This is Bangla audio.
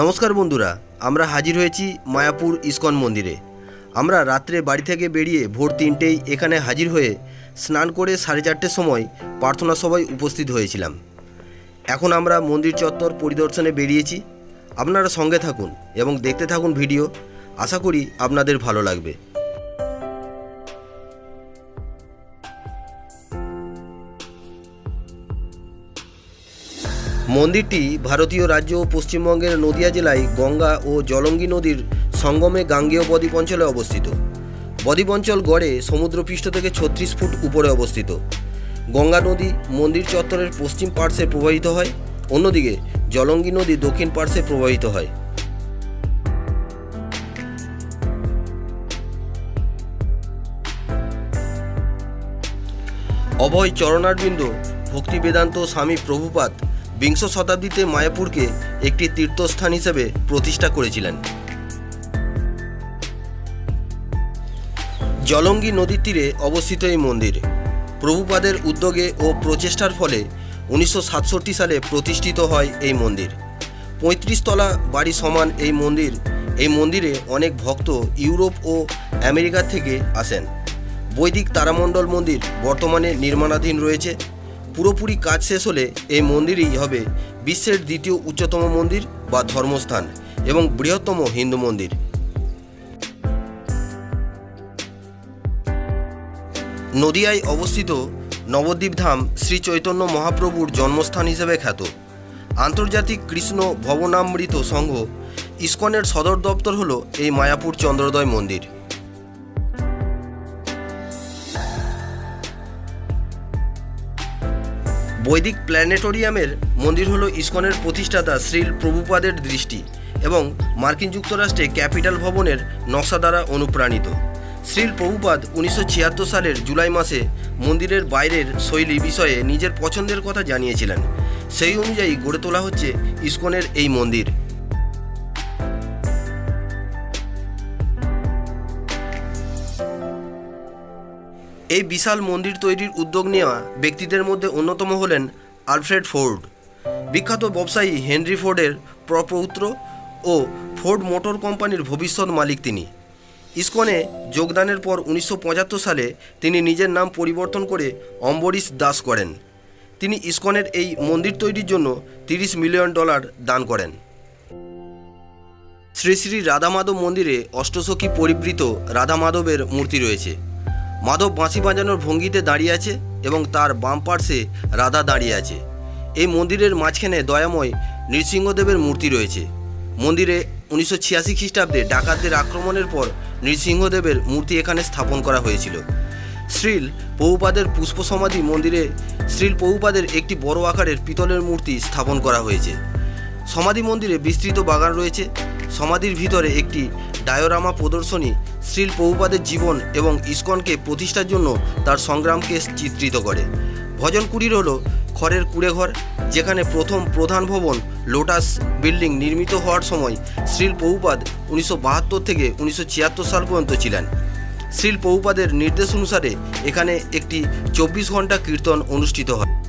নমস্কার বন্ধুরা, আমরা হাজির হয়েছি মায়াপুর ইস্কন মন্দিরে। আমরা রাত্রে বাড়ি থেকে বেরিয়ে ভোর তিনটেই এখানে হাজির হয়ে স্নান করে সাড়ে চারটের সময় প্রার্থনা সভায় উপস্থিত হয়েছিলাম। এখন আমরা মন্দির চত্বর পরিদর্শনে বেরিয়েছি। আপনারা সঙ্গে থাকুন এবং দেখতে থাকুন ভিডিও। আশা করি আপনাদের ভালো লাগবে। মন্দিরটি ভারতীয় রাজ্য ও পশ্চিমবঙ্গের নদিয়া জেলায় গঙ্গা ও জলঙ্গি নদীর সঙ্গমে গাঙ্গেয় বদ্বীপ অঞ্চলে অবস্থিত। বদ্বীপ অঞ্চল গড়ে সমুদ্রপৃষ্ঠ থেকে ছত্রিশ ফুট উপরে অবস্থিত। গঙ্গা নদী মন্দির চত্বরের পশ্চিম পার্শ্বে প্রবাহিত হয়, অন্যদিকে জলঙ্গি নদী দক্ষিণ পার্শ্বে প্রবাহিত হয়। অভয় চরণারবিন্দ ভক্তি বেদান্ত স্বামী প্রভুপাত বিংশ শতাব্দীতে মায়াপুরকে একটি তীর্থস্থান হিসেবে প্রতিষ্ঠা করেছিলেন। জলঙ্গি নদীর তীরে অবস্থিত এই মন্দির প্রভুপাদের উদ্যোগে ও প্রচেষ্টার ফলে উনিশশো সাতষট্টি সালে প্রতিষ্ঠিত হয় এই মন্দির। পঁয়ত্রিশ তলা বাড়ি সমান এই মন্দির, এই মন্দিরে অনেক ভক্ত ইউরোপ ও আমেরিকা থেকে আসেন। বৈদিক তারামণ্ডল মন্দির বর্তমানে নির্মাণাধীন রয়েছে। পুরোপুরি কাজ শেষ হলে এই মন্দিরই হবে বিশ্বের দ্বিতীয় উচ্চতম মন্দির বা ধর্মস্থান এবং বৃহত্তম হিন্দু মন্দির। নদিয়ায় অবস্থিত নবদ্বীপ ধাম শ্রী চৈতন্য মহাপ্রভুর জন্মস্থান হিসেবে খ্যাত। আন্তর্জাতিক কৃষ্ণ ভবনামৃত সংঘ ইস্কনের সদর দপ্তর হল এই মায়াপুর চন্দ্রোদয় মন্দির। বৈদিক প্ল্যানেটোরিয়ামের মন্দির হল ইস্কনের প্রতিষ্ঠাতা শ্রীল প্রভুপাদের দৃষ্টি এবং মার্কিন যুক্তরাষ্ট্রে ক্যাপিটাল ভবনের নকশা দ্বারা অনুপ্রাণিত। শ্রীল প্রভুপাদ উনিশশো ছিয়াত্তর সালের জুলাই মাসে মন্দিরের বাইরের শৈলী বিষয়ে নিজের পছন্দের কথা জানিয়েছিলেন। সেই অনুযায়ী গড়ে তোলা হচ্ছে ইস্কনের এই মন্দির। এই বিশাল মন্দির তৈরির উদ্যোগ নেওয়া ব্যক্তিদের মধ্যে অন্যতম হলেন আলফ্রেড ফোর্ড। বিখ্যাত ব্যবসায়ী হেনরি ফোর্ডের প্রপৌত্র ও ফোর্ড মোটর কোম্পানির ভবিষ্যৎ মালিক তিনি। ইসকনে যোগদানের পর উনিশশো পঁচাত্তর সালে তিনি নিজের নাম পরিবর্তন করে অম্বরীশ দাস করেন। তিনি ইসকনের এই মন্দির তৈরির জন্য তিরিশ মিলিয়ন ডলার দান করেন। শ্রী শ্রী রাধা মাধব মন্দিরে অষ্টসখী পরিবৃত রাধামাধবের মূর্তি রয়েছে। মাধব বাঁশি বাজানোর ভঙ্গিতে দাঁড়িয়ে আছে এবং তার বাম পার্শ্বে রাধা দাঁড়িয়ে আছে। এই মন্দিরের মাঝখানে দয়াময় নৃসিংহদেবের মূর্তি রয়েছে। মন্দিরে উনিশশো ছিয়াশি খ্রিস্টাব্দে ডাকাতদের আক্রমণের পর নৃসিংহদেবের মূর্তি এখানে স্থাপন করা হয়েছিল। শ্রীল বহুপাদের পুষ্প সমাধি মন্দিরে শ্রীল বহুপাদের একটি বড় আকারের পিতলের মূর্তি স্থাপন করা হয়েছে। সমাধি মন্দিরে বিস্তৃত বাগান রয়েছে। সমাধির ভিতরে একটি ডায়োরামা প্রদর্শনী শ্রীল প্রভুপাদের জীবন এবং ইস্কনকে প্রতিষ্ঠার জন্য তার সংগ্রামকে চিত্রিত করে। ভজন কুটির হল খড়ের কুড়েঘর, যেখানে প্রথম প্রধান ভবন লোটাস বিল্ডিং নির্মিত হওয়ার সময় শ্রীল প্রভুপাদ উনিশশো বাহাত্তর থেকে উনিশশো ছিয়াত্তর সাল পর্যন্ত ছিলেন। শ্রীল প্রভুপাদের নির্দেশ অনুসারে এখানে একটি চব্বিশ ঘণ্টা কীর্তন অনুষ্ঠিত হয়।